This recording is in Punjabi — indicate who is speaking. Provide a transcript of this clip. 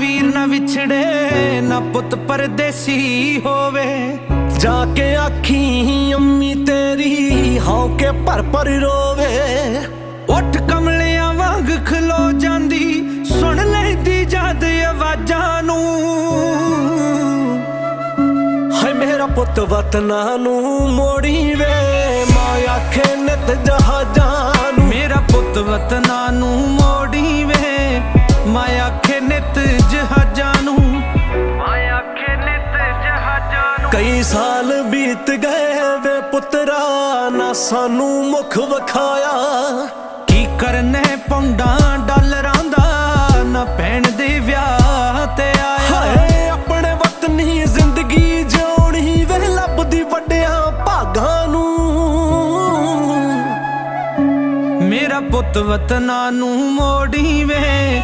Speaker 1: ਵੀਰ ਨਾ ਵਿਛੜੇ, ਨਾ ਪੁੱਤ ਪਰਦੇਸੀ ਹੋਵੇ।
Speaker 2: ਜਾ ਕੇ ਆਖੀ, ਅੰਮੀ ਤੇਰੀ ਹੌਕੇ ਭਰ ਭਰ ਰੋਵੇ।
Speaker 1: ਉੱਠ ਕਮਲਿਆਂ ਵਾਂਗ ਖਲੋ ਜਾਂਦੀ, ਸੁਣ ਲੈਂਦੀ ਜਦ ਆਵਾਜ਼ਾਂ ਨੂੰ।
Speaker 2: ਹਾਏ ਮੇਰਾ ਪੁੱਤ ਵਤਨਾਂ ਨੂੰ ਮੋੜੀ ਵੇ ਮਾਂ ਆਖੇ ਨਿਤ ਜਹਾਜ਼ਾਂ ਨੂੰ।
Speaker 1: ਮੇਰਾ ਪੁੱਤ ਵਤਨਾਂ ਨੂੰ
Speaker 2: ਕਈ ਸਾਲ ਬੀਤ ਗਏ ਵੇ ਪੁੱਤਰਾ ਨਾ ਸਾਨੂੰ ਮੁਖ ਵਿਖਾਇਆ।
Speaker 1: ਕੀ ਕਰਨੇ ਪੌਂਡਾਂ ਡਾਲਰਾਂ ਦਾ ਨਾ ਭੈਣ ਦੇ ਵਿਆਹ ਤੇ ਆਇਆ।
Speaker 2: ਹਾਏ ਆਪਣੇ ਵਤਨੀ ਜ਼ਿੰਦਗੀ ਜਿਉਣੀ ਵੇ ਲੱਭਦੀ ਵੱਡਿਆਂ ਭਾਗਾਂ ਨੂੰ।
Speaker 1: ਮੇਰਾ ਪੁੱਤ ਵਤਨਾਂ ਨੂੰ ਮੋੜੀ ਵੇ